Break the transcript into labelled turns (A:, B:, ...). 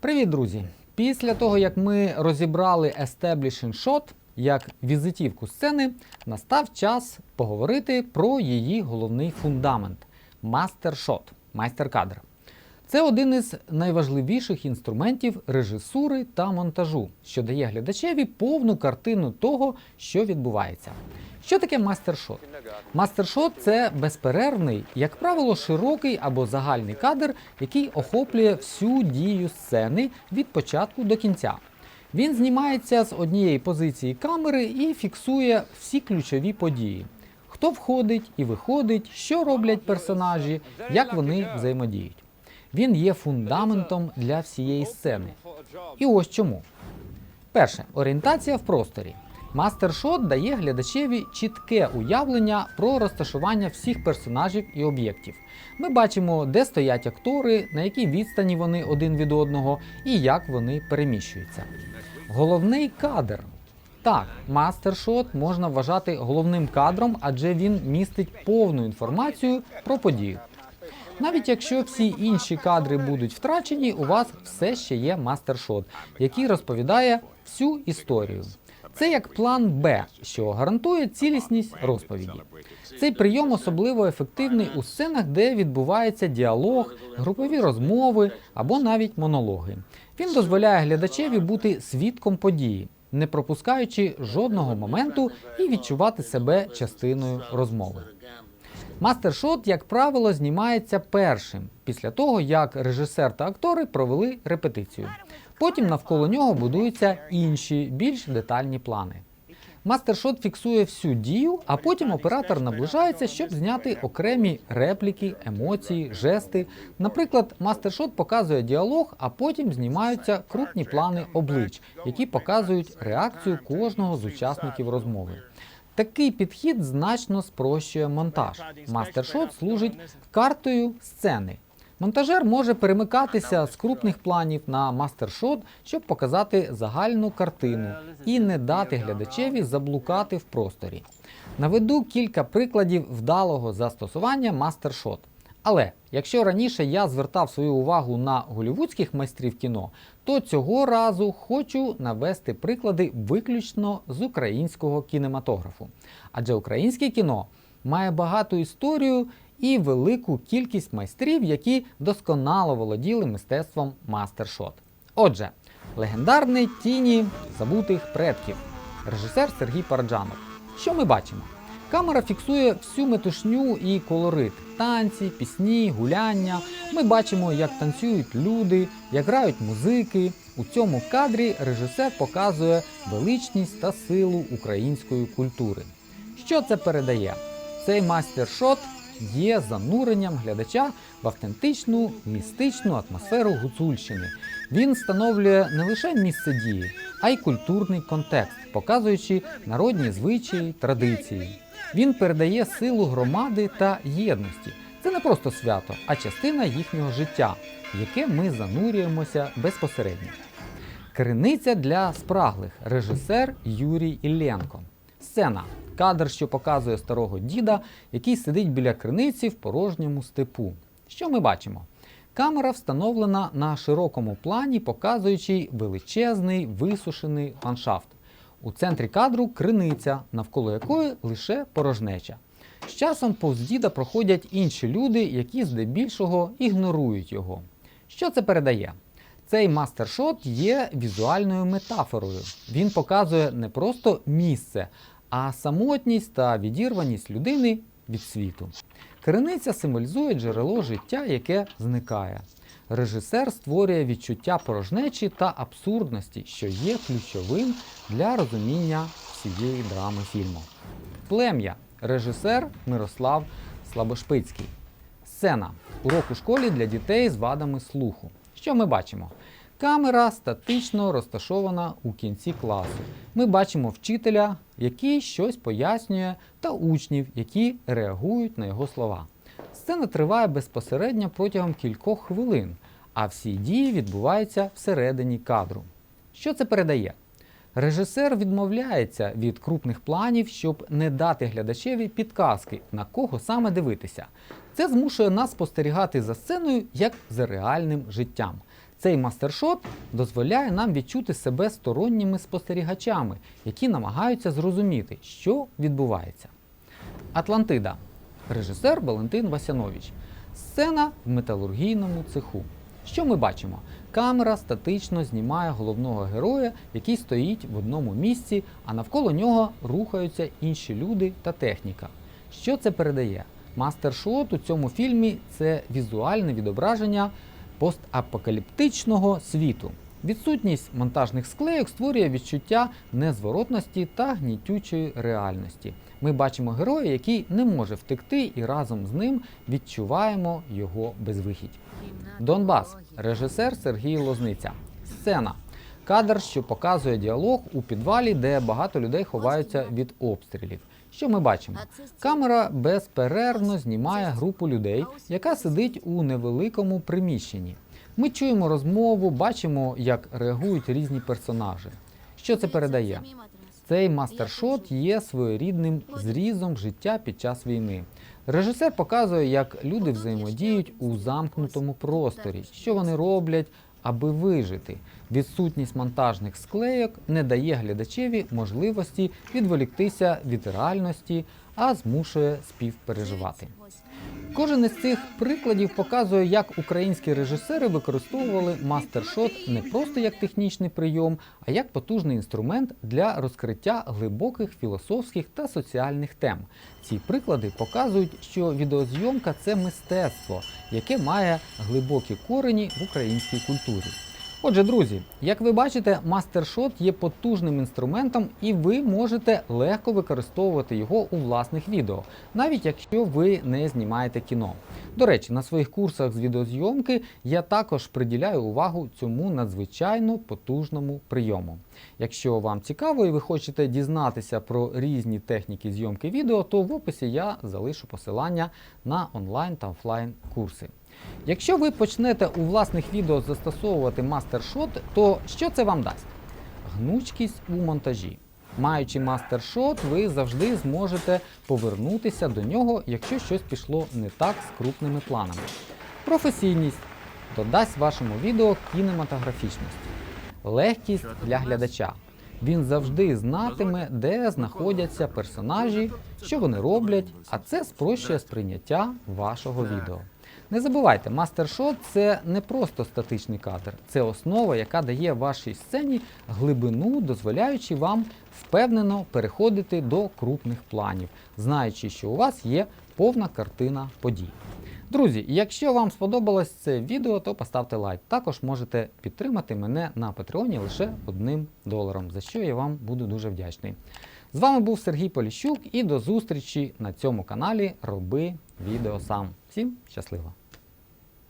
A: Привіт, друзі! Після того, як ми розібрали Establishing Shot як візитівку сцени, настав час поговорити про її головний фундамент Shot, майстер-кадр. Це один із найважливіших інструментів режисури та монтажу, що дає глядачеві повну картину того, що відбувається. Що таке мастершот? Мастершот це безперервний, як правило, широкий або загальний кадр, який охоплює всю дію сцени від початку до кінця. Він знімається з однієї позиції камери і фіксує всі ключові події. Хто входить і виходить, що роблять персонажі, як вони взаємодіють. Він є фундаментом для всієї сцени. І ось чому. Перше орієнтація в просторі. Мастершот дає глядачеві чітке уявлення про розташування всіх персонажів і об'єктів. Ми бачимо, де стоять актори, на якій відстані вони один від одного і як вони переміщуються. Головний кадр. Так, мастершот можна вважати головним кадром, адже він містить повну інформацію про подію. Навіть якщо всі інші кадри будуть втрачені, у вас все ще є мастершот, який розповідає всю історію. Це як план Б, що гарантує цілісність розповіді. Цей прийом особливо ефективний у сценах, де відбувається діалог, групові розмови або навіть монологи. Він дозволяє глядачеві бути свідком події, не пропускаючи жодного моменту і відчувати себе частиною розмови. Мастершот, як правило, знімається першим після того, як режисер та актори провели репетицію. Потім навколо нього будуються інші більш детальні плани. Мастершот фіксує всю дію, а потім оператор наближається, щоб зняти окремі репліки, емоції, жести. Наприклад, мастершот показує діалог, а потім знімаються крупні плани облич, які показують реакцію кожного з учасників розмови. Такий підхід значно спрощує монтаж. Мастершот служить картою сцени. Монтажер може перемикатися з крупних планів на мастершот, щоб показати загальну картину і не дати глядачеві заблукати в просторі. Наведу кілька прикладів вдалого застосування мастершот. Але якщо раніше я звертав свою увагу на голівудських майстрів кіно, то цього разу хочу навести приклади виключно з українського кінематографу. Адже українське кіно має багату історію і велику кількість майстрів, які досконало володіли мистецтвом мастершот. Отже, легендарний тіні забутих предків, режисер Сергій Параджанов. Що ми бачимо? Камера фіксує всю метушню і колорит, танці, пісні, гуляння. Ми бачимо, як танцюють люди, як грають музики. У цьому кадрі режисер показує величність та силу української культури. Що це передає? Цей мастершот є зануренням глядача в автентичну містичну атмосферу Гуцульщини. Він встановлює не лише місце дії, а й культурний контекст, показуючи народні звичаї, традиції. Він передає силу громади та єдності. Це не просто свято, а частина їхнього життя, в яке ми занурюємося безпосередньо. Криниця для спраглих. Режисер Юрій Ілленко. Сцена. Кадр, що показує старого діда, який сидить біля криниці в порожньому степу. Що ми бачимо? Камера встановлена на широкому плані, показуючи величезний висушений ландшафт. У центрі кадру криниця, навколо якої лише порожнеча. З часом повз діда проходять інші люди, які здебільшого ігнорують його. Що це передає? Цей мастершот є візуальною метафорою. Він показує не просто місце, а самотність та відірваність людини від світу. Криниця символізує джерело життя, яке зникає. Режисер створює відчуття порожнечі та абсурдності, що є ключовим для розуміння всієї драми фільму. Плем'я. Режисер Мирослав Слабошпицький. Сцена. Урок у школі для дітей з вадами слуху. Що ми бачимо? Камера статично розташована у кінці класу. Ми бачимо вчителя, який щось пояснює, та учнів, які реагують на його слова. Сцена триває безпосередньо протягом кількох хвилин, а всі дії відбуваються всередині кадру. Що це передає? Режисер відмовляється від крупних планів, щоб не дати глядачеві підказки, на кого саме дивитися. Це змушує нас спостерігати за сценою як за реальним життям. Цей мастершот дозволяє нам відчути себе сторонніми спостерігачами, які намагаються зрозуміти, що відбувається. Атлантида. Режисер Валентин Васянович. Сцена в металургійному цеху. Що ми бачимо? Камера статично знімає головного героя, який стоїть в одному місці, а навколо нього рухаються інші люди та техніка. Що це передає? Мастер-шот у цьому фільмі це візуальне відображення постапокаліптичного світу. Відсутність монтажних склейок створює відчуття незворотності та гнітючої реальності. Ми бачимо героя, який не може втекти, і разом з ним відчуваємо його безвихідь. Донбас, режисер Сергій Лозниця. Сцена. Кадр, що показує діалог у підвалі, де багато людей ховаються від обстрілів. Що ми бачимо? Камера безперервно знімає групу людей, яка сидить у невеликому приміщенні. Ми чуємо розмову, бачимо, як реагують різні персонажі. Що це передає? Цей мастершот є своєрідним зрізом життя під час війни. Режисер показує, як люди взаємодіють у замкнутому просторі, що вони роблять, аби вижити. Відсутність монтажних склейок не дає глядачеві можливості відволіктися від реальності, а змушує співпереживати. Кожен із цих прикладів показує, як українські режисери використовували мастершот не просто як технічний прийом, а як потужний інструмент для розкриття глибоких філософських та соціальних тем. Ці приклади показують, що відеозйомка це мистецтво, яке має глибокі корені в українській культурі. Отже, друзі, як ви бачите, мастершот є потужним інструментом, і ви можете легко використовувати його у власних відео, навіть якщо ви не знімаєте кіно. До речі, на своїх курсах з відеозйомки я також приділяю увагу цьому надзвичайно потужному прийому. Якщо вам цікаво і ви хочете дізнатися про різні техніки зйомки відео, то в описі я залишу посилання на онлайн та офлайн курси. Якщо ви почнете у власних відео застосовувати мастершот, то що це вам дасть? Гнучкість у монтажі. Маючи мастершот, ви завжди зможете повернутися до нього, якщо щось пішло не так з крупними планами. Професійність додасть вашому відео кінематографічності, легкість для глядача. Він завжди знатиме, де знаходяться персонажі, що вони роблять, а це спрощує сприйняття вашого відео. Не забувайте, мастершот це не просто статичний кадр, це основа, яка дає вашій сцені глибину, дозволяючи вам впевнено переходити до крупних планів, знаючи, що у вас є повна картина подій. Друзі, якщо вам сподобалось це відео, то поставте лайк. Також можете підтримати мене на Патреоні лише одним доларом, за що я вам буду дуже вдячний. З вами був Сергій Поліщук і до зустрічі на цьому каналі Роби відео сам. Всім щасливо!